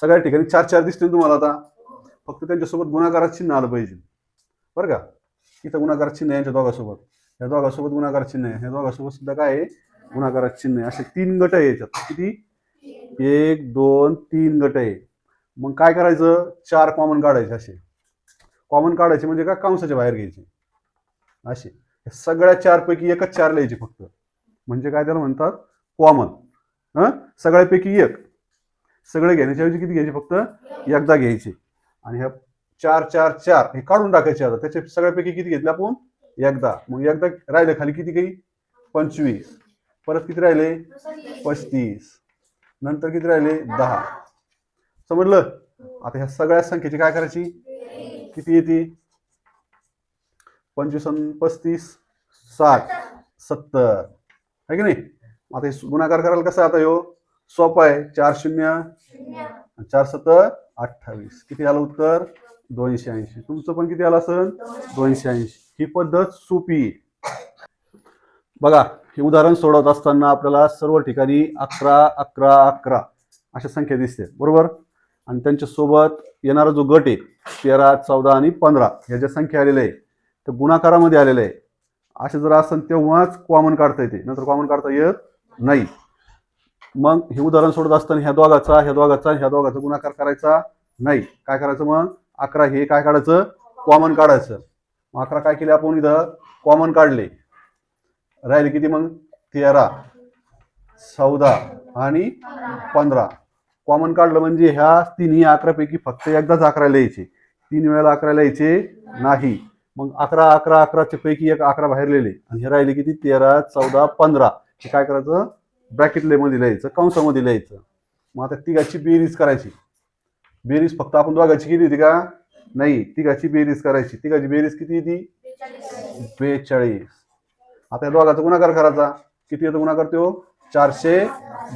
सगळ्या ठिकाणी चार चार दिसतील तुम्हाला आता. फक्त त्यांच्यासोबत गुणाकारात चिन्ह आलं पाहिजे. बरं का? इथं गुणाकारात चिन्ह आहे यांच्या दोघासोबत. या दोघासोबत गुन्हागार चिन्ह आहे. ह्या दोघासोबत सुद्धा काय आहे? गुणाकारात चिन्ह आहे. असे तीन गट आहे याच्यात. किती? एक दोन तीन गट आहे. मग काय करायचं? चार कॉमन काढायचे असे. कॉमन काढायचे म्हणजे काय कंसाच्या बाहेर घ्यायचे. असे. या सगळ्या चारपैकी एकच चार लिहायचे फक्त. म्हणजे काय त्याला म्हणतात? कॉमन हां? सगळ्यापैकी एक. सगळे घेण्याच्या ऐवजी किती घ्यायचे फक्त? एकदा घ्यायचे. आणि ह्या चार चार चार हे काढून टाकायचे आता. त्याचे सगळ्यापैकी किती घेतले आपण? एकदा. मग एकदा राहिले खाली किती काही? पंचवीस. परत किती राहिले? पस्तीस. नंतर किती राहिले? दहा. समजलं? आता ह्या सगळ्या संख्येची काय करायची? किती येते? पंचवीस पस्तीस साठ सत्तर. आहे की नाही? आता गुणाकार करायला कसं आता ह्यो? सोपा आहे. चार शून्य. चार सत्तर अठ्ठावीस. किती आलं उत्तर? दोनशे ऐंशी. तुमचं पण किती आलं असेल? दोनशे ऐंशी. ही पद्धत सोपी बघा हे उदाहरण सोडवत असताना आपल्याला सर्व ठिकाणी अकरा अकरा अकरा अशा संख्या दिसते बरोबर? आणि त्यांच्यासोबत येणारा जो गट आहे तेरा चौदा आणि पंधरा ह्या ज्या संख्या आलेल्या आहे तर गुणाकारामध्ये आलेलं आहे असे जर असेल तेव्हाच कॉमन काढता येते. नंतर कॉमन काढता येत नाही. मग हे उदाहरण सोडत असताना ह्या दोघाचा ह्या दोघाचा ह्या दोघाचा गुणाकार करायचा नाही. काय करायचं मग? अकरा हे काय काढायचं? कॉमन काढायचं. मग अकरा काय केले आपण इथं? कॉमन काढले. राहिले किती मग? तेरा चौदा आणि पंधरा. कॉमन काढलं म्हणजे ह्या तिन्ही अकरापैकी फक्त एकदाच अकरा यायचे तीन वेळेला अकरा यायचे नाही. मग अकरा अकरा अकराच्या पैकी एक अकरा बाहेर लिहिले. आणि हे राहिले किती? तेरा चौदा पंधरा. हे काय करायचं? ब्रॅकेटमध्ये लिहायचं कंसामध्ये लिहायचं. मग आता तिघाची बेरीज करायची. बेरीज फक्त आपण दोघाची केली होती का? नाही तिघाची बेरीज करायची. तिघाची बेरीज किती येते बेचाळीस. आता या दोघाचा गुणाकार करायचा. किती येतो गुणाकार तो? चारशे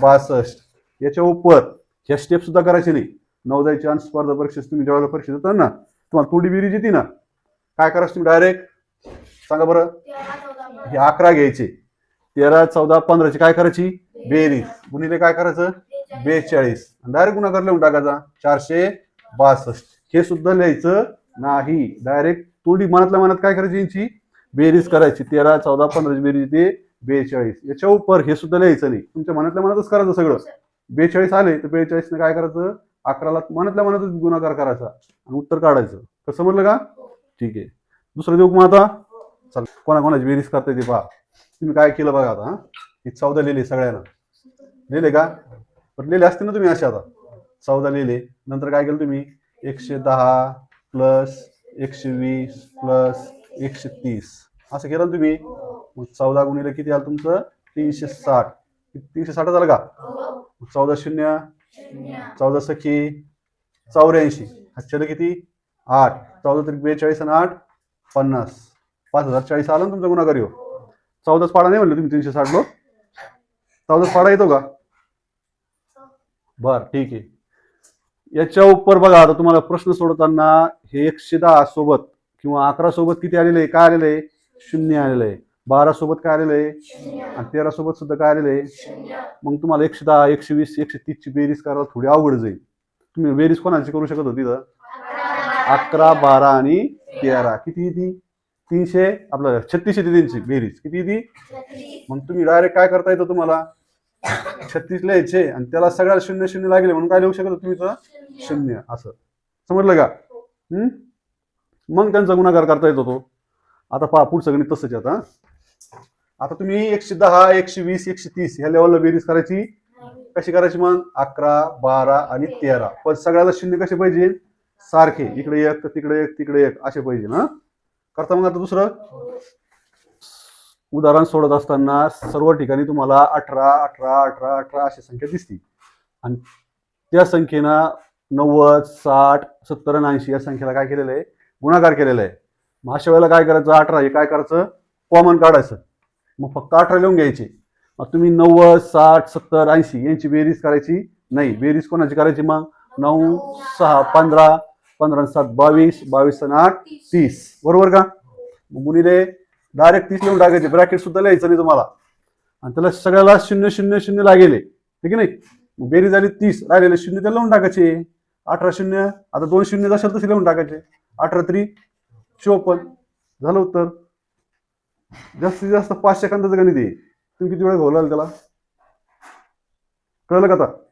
बासष्ट. याच्या उपर ह्या स्टेप सुद्धा करायचे नाही. नवोदयची अंश स्पर्धा परीक्षेत तुम्ही ज्यावेळेला परीक्षा देतात ना तुम्हाला थोडी बेरीज येते ना. काय करायचं तुम्ही डायरेक्ट सांगा बरं. हे अकरा घ्यायचे. तेरा चौदा पंधराची काय करायची? बेरीज. गुणिले काय करायचं? बेचाळीस. डायरेक्ट गुणाकार लिहून टाकायचा. चारशे बासष्ट. हे सुद्धा लिहायचं नाही. डायरेक्ट तोंडी मनातल्या मनात काय करायची यांची? बेरीज करायची. तेरा चौदा पंधराची बेरीज ते बेचाळीस. याच्या उपर हे सुद्धा लिहायचं नाही. तुमच्या मनातल्या मनातच करायचं सगळं. बेचाळीस आले तर बेचाळीसने काय करायचं? अकराला मनातल्या मनातच गुणाकार करायचा. आणि उत्तर काढायचं. कसं समजलं का? ठीक आहे. दुसरं देऊ मग आता? चल. कोणाकोणाची बेरीज करता येते पहा. तुम्ही काय केलं बघा आता ही चौदा लिहिले सगळ्यांना. लिहिले का? पण लिहिले असते ना तुम्ही असे आता. चौदा लिहिले. नंतर काय केलं तुम्ही? एकशे दहा प्लस एकशे वीस प्लस एकशे तीस. असं केलं ना तुम्ही? मग चौदा गुणिले किती आलं तुमचं? तीनशे साठ. तीनशे साठ झालं का? चौदा शून्य. चौदा सखी चौऱ्याऐंशी. आजच्याला किती? आठ. चौदा तरी बेचाळीस आणि आठ पन्नास. पाच हजार चाळीस आलं ना तुमचा गुन्हा येऊ चौदाच पाडा नाही म्हणलं तुम्ही तीनशे साठ लोक चौदाच पाडा येतो का? बर ठीक आहे. याच्या उपर बघा आता तुम्हाला प्रश्न सोडवताना हे एकशे दहा सोबत किंवा अकरा सोबत किती आलेलं आहे? काय आलेलं आहे? शून्य आलेलं आहे. बारा सोबत काय आलेलं आहे? आणि तेरा सोबत सुद्धा काय आलेलं आहे? मग तुम्हाला एकशे दहा एकशे वीस एकशे तीसची बेरीज करायला थोडी अवघड जाईल. तुम्ही बेरीज कोणाची करू शकत होती तर अकरा बारा आणि तेरा. किती येते तीनशे आपलं छत्तीस येते तीनशे बेरीज. किती येते मग तुम्ही डायरेक्ट काय करता येतं तुम्हाला? छत्तीस लिहायचे आणि त्याला सगळ्याला शून्य शून्य लागले म्हणून काय लिहू शकत तुम्ही तर? शून्य असं. समजलं का? हम्म? मग त्यांचा गुणाकार करता येतो तो आता पहा पुढचं गणित तसंच आता. आता तुम्ही एकशे दहा एकशे वीस एकशे तीस ह्या लेवलला बेरीज करायची. कशी करायची मग? अकरा बारा आणि तेरा. पण सगळ्याला शून्य कसे पाहिजे? सारखे. इकडे एक तर तिकडे एक तिकडे एक. असे पाहिजे ना? करता मग आता दुसरं? उदाहरण सोडत असताना सर्व ठिकाणी तुम्हाला अठरा अठरा अठरा अठरा अशी संख्या दिसते. आणि त्या संख्येनं नव्वद साठ सत्तर आणि ऐंशी या संख्येला काय केलेलं आहे? गुणाकार केलेला आहे. मग अशा वेळेला काय करायचं? अठरा हे काय करायचं? कॉमन काढायचं. मग फक्त अठरा लिहून घ्यायचे. मग तुम्ही नव्वद साठ सत्तर ऐंशी यांची बेरीज करायची नाही. बेरीज कोणाची करायची मग? नऊ सहा पंधरा पंधरा सात बावीस बावीस आणि आठ तीस. बरोबर का? मग गुणिले डायरेक्ट तीस लिहून टाकायचे. ब्रॅकेट सुद्धा लिहायचं नाही तुम्हाला. आणि त्याला सगळ्याला शून्य शून्य शून्य लागेल. ठीक आहे नाही? बेरीज झाली तीस. राहिलेले शून्य त्याला लावून टाकायचे. अठरा शून्य आता दोन शून्य असेल तसे लावून टाकायचे. अठरा तरी चोपन्न. झालं उत्तर? जास्तीत जास्त पाच सेकंदाचं गणित आहे. तुम्ही किती वेळ घोलाल त्याला? कळलं का आता?